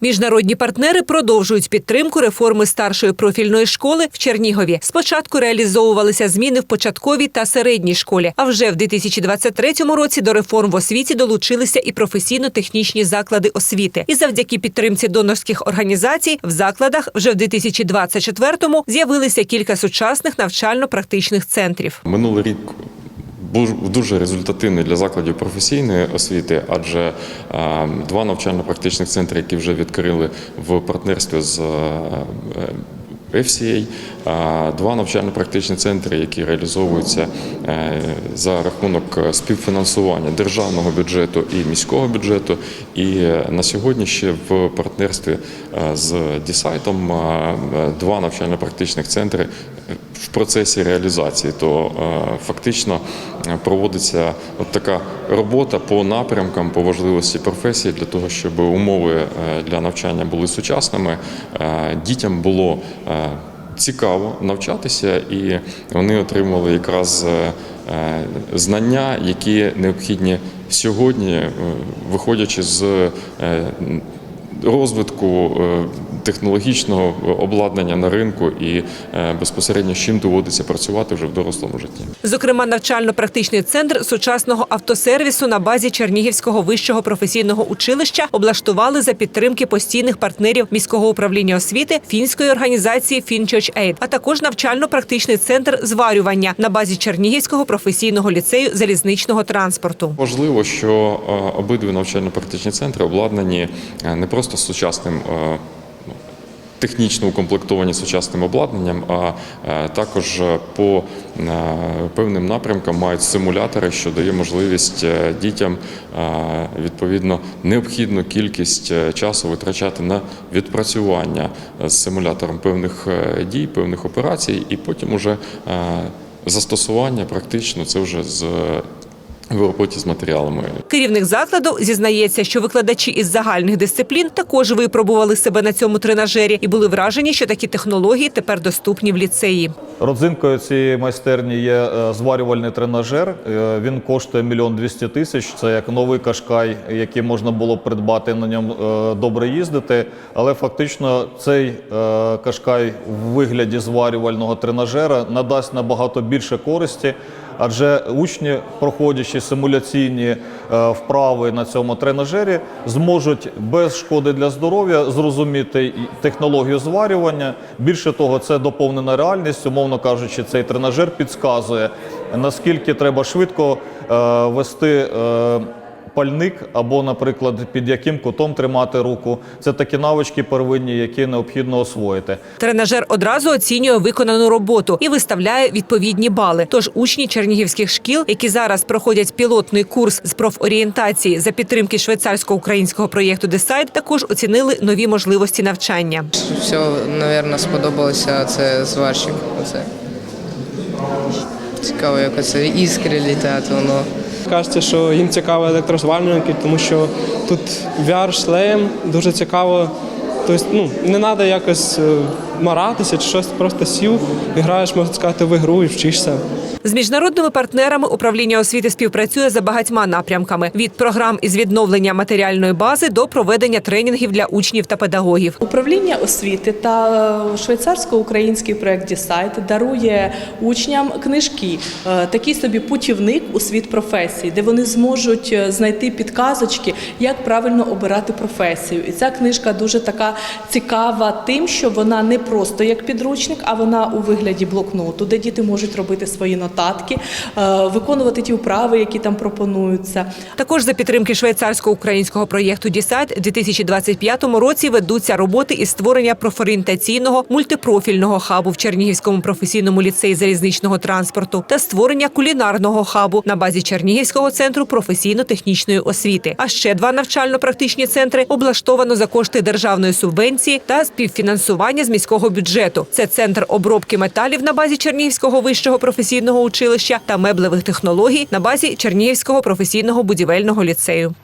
Міжнародні партнери продовжують підтримку реформи старшої профільної школи в Чернігові. Спочатку реалізовувалися зміни в початковій та середній школі. А вже в 2023 році до реформ в освіті долучилися і професійно-технічні заклади освіти. І завдяки підтримці донорських організацій в закладах вже в 2024-му з'явилися кілька сучасних навчально-практичних центрів. Минулий рік дуже результативний для закладів професійної освіти, адже е, два навчально-практичних центри, які вже відкрили в партнерстві з е, е, FCA, два навчально-практичні центри, які реалізовуються е, за рахунок співфінансування державного бюджету і міського бюджету. І е, на сьогодні ще в партнерстві е, з Дісайтом е, два навчально-практичних центри в процесі реалізації, то е, фактично е, проводиться от така робота по напрямкам, по важливості професії для того, щоб умови е, для навчання були сучасними, е, дітям було е, цікаво навчатися, і вони отримали якраз е, е, знання, які необхідні сьогодні, е, виходячи з розвитку технологічного обладнання на ринку і е, безпосередньо з чим доводиться працювати вже в дорослому житті. Зокрема, навчально-практичний центр сучасного автосервісу на базі Чернігівського вищого професійного училища облаштували за підтримки постійних партнерів міського управління освіти фінської організації FinChurch Aid, а також навчально-практичний центр зварювання на базі Чернігівського професійного ліцею залізничного транспорту. Важливо, що е, обидві навчально-практичні центри обладнані е, не просто сучасним. Технічно укомплектовані сучасним обладнанням, а е, також е, по е, певним напрямкам мають симулятори, що дає можливість дітям відповідно необхідну кількість часу витрачати на відпрацювання з симулятором певних дій, певних операцій, і потім уже застосування практично це вже з в роботі з матеріалами. Керівник закладу зізнається, що викладачі із загальних дисциплін також випробували себе на цьому тренажері і були вражені, що такі технології тепер доступні в ліцеї. Родзинкою цієї майстерні є е, зварювальний тренажер. Е, Він коштує мільйон двісті тисяч. Це як новий кашкай, який можна було придбати на ньому е, добре їздити. Але фактично цей кашкай в вигляді зварювального тренажера надасть набагато більше користі. Адже учні, проходячи симуляційні е, вправи на цьому тренажері, зможуть без шкоди для здоров'я зрозуміти технологію зварювання. Більше того, це доповнена реальність. Умовно кажучи, цей тренажер підказує наскільки треба швидко е, вести. Пальник або, наприклад, під яким кутом тримати руку. Це такі навички первинні, які необхідно освоїти. Тренажер одразу оцінює виконану роботу і виставляє відповідні бали. Тож учні чернігівських шкіл, які зараз проходять пілотний курс з профорієнтації за підтримки швейцарсько-українського проєкту Десайд, також оцінили нові можливості навчання. Все, мабуть, сподобалося це зварщик. Оце. Цікаво, як оце іскри літають, воно. Кажеться, що їм цікаво електрозварювальники, тому що тут VR, шлем, дуже цікаво. Тобто, ну, не треба якось е, маратися чи щось, просто сів, і граєш, можна сказати, в ігру і вчишся. З міжнародними партнерами управління освіти співпрацює за багатьма напрямками: від програм із відновлення матеріальної бази до проведення тренінгів для учнів та педагогів. Управління освіти та швейцарсько-український проект Дісайт дарує учням книжки, е, такий собі путівник у світ професії, де вони зможуть е, знайти підказочки, як правильно обирати професію. І ця книжка дуже така цікава тим, що вона не просто як підручник, а вона у вигляді блокноту, де діти можуть робити свої нотатки, е, виконувати ті вправи, які там пропонуються. Також за підтримки швейцарсько-українського проєкту «Дісайт» у 2025 році ведуться роботи із створення профорієнтаційного мультипрофільного хабу в Чернігівському професійному ліцеї залізничного транспорту та створення кулінарного хабу на базі Чернігівського центру професійно-технічної освіти. А ще два навчально-практичні центри облаштовано за кошти державної субвенції та співфінансування з міського бюджету. Це центр обробки металів на базі Чернігівського вищого професійного училища та меблевих технологій на базі Чернігівського професійного будівельного ліцею.